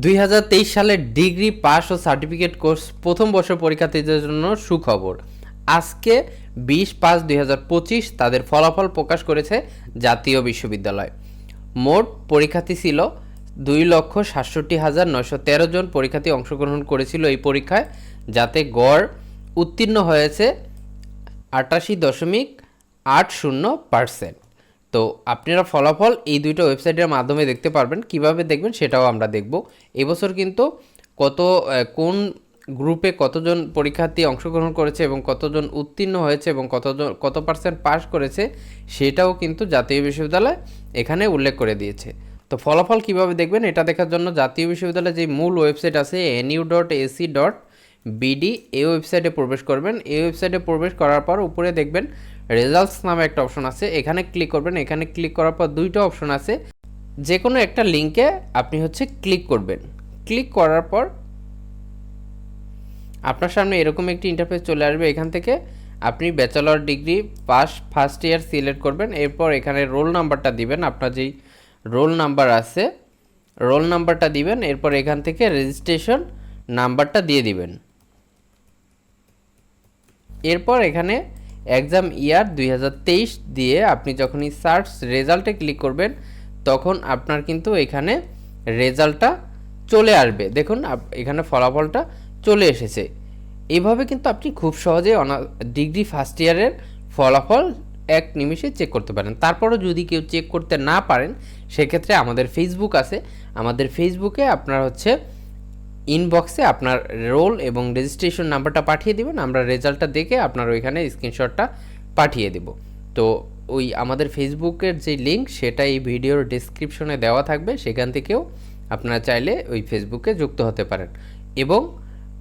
দুই হাজার তেইশ সালের ডিগ্রি পাস ও সার্টিফিকেট কোর্স প্রথম বর্ষ পরীক্ষার্থীদের জন্য সুখবর। আজকে বিশ পাঁচ দুই তাদের ফলাফল প্রকাশ করেছে জাতীয় বিশ্ববিদ্যালয়। মোট পরীক্ষার্থী ছিল দুই লক্ষ সাতষট্টি হাজার নয়শো তেরো জন পরীক্ষার্থী অংশগ্রহণ করেছিল এই পরীক্ষায়, যাতে গড় উত্তীর্ণ হয়েছে আটাশি দশমিক আট শূন্য পার্সেন্ট। তো আপনারা ফলাফল এই দুইটা ওয়েবসাইটের মাধ্যমে দেখতে পারবেন, কীভাবে দেখবেন সেটাও আমরা দেখব। এবছর কিন্তু কত কোন গ্রুপে কতজন পরীক্ষার্থী অংশগ্রহণ করেছে এবং কতজন উত্তীর্ণ হয়েছে এবং কতজন, কত পার্সেন্ট পাস করেছে, সেটাও কিন্তু জাতীয় বিশ্ববিদ্যালয় এখানে উল্লেখ করে দিয়েছে। তো ফলাফল কীভাবে দেখবেন এটা দেখার জন্য জাতীয় বিশ্ববিদ্যালয়ের যে মূল ওয়েবসাইট আছে, NU dot AC dot BD, এই ওয়েবসাইটে প্রবেশ করবেন। এই ওয়েবসাইটে প্রবেশ করার পর উপরে দেখবেন রেজাল্টস নামে একটা অপশন আছে, এখানে ক্লিক করবেন, এখানে ক্লিক করার পর দুইটা অপশন আছে। যে কোনো একটা লিঙ্কে আপনি হচ্ছে ক্লিক করবেন। ক্লিক করার পর আপনার সামনে এরকম একটি ইন্টারফেস চলে আসবে এখান থেকে। আপনি bachelor degree pass first year select করবেন, এরপর এখানে রোল নাম্বারটা দিবেন, আপনার যেই রোল নাম্বার আছে রোল নাম্বারটা দিবেন, এরপর এখান থেকে রেজিস্ট্রেশন নাম্বারটা দিয়ে দিবেন। এরপর এখানে এক্সাম ইয়ার দুই হাজার তেইশ দিয়ে আপনি যখনই সার্চ রেজাল্টে ক্লিক করবেন, তখন আপনার কিন্তু এখানে রেজাল্টটা চলে আসবে। দেখুন এখানে ফলাফলটা চলে এসেছে। এইভাবে কিন্তু আপনি খুব সহজে অনা ডিগ্রি ফার্স্ট ইয়ারের ফলাফল এক নিমিষে চেক করতে পারেন। তারপরও যদি কেউ চেক করতে না পারেন, সেক্ষেত্রে আমাদের ফেসবুক আছে। আমাদের ফেসবুকে আপনার হচ্ছে ইনবক্সে আপনার রোল এবং রেজিস্ট্রেশন নাম্বারটা পাঠিয়ে দিবেন। আমরা রেজাল্টটা দেখে আপনার ওইখানে স্ক্রিনশটটা পাঠিয়ে দেব। তো ওই আমাদের ফেসবুকের যে লিঙ্ক সেটা এই ভিডিওর ডেসক্রিপশনে দেওয়া থাকবে। সেখান থেকেও আপনারা চাইলে ওই ফেসবুকে যুক্ত হতে পারেন। এবং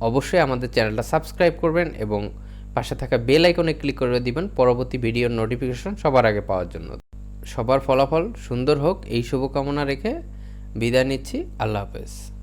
অবশ্যই আমাদের চ্যানেলটা সাবস্ক্রাইব করবেন এবং পাশে থাকা বেল আইকনে ক্লিক করে দিবেন পরবর্তী ভিডিওর নোটিফিকেশন সবার আগে পাওয়ার জন্য। সবার ফলাফল সুন্দর হোক, এই শুভকামনা রেখে বিদায় নিচ্ছি। আল্লাহ হাফেজ।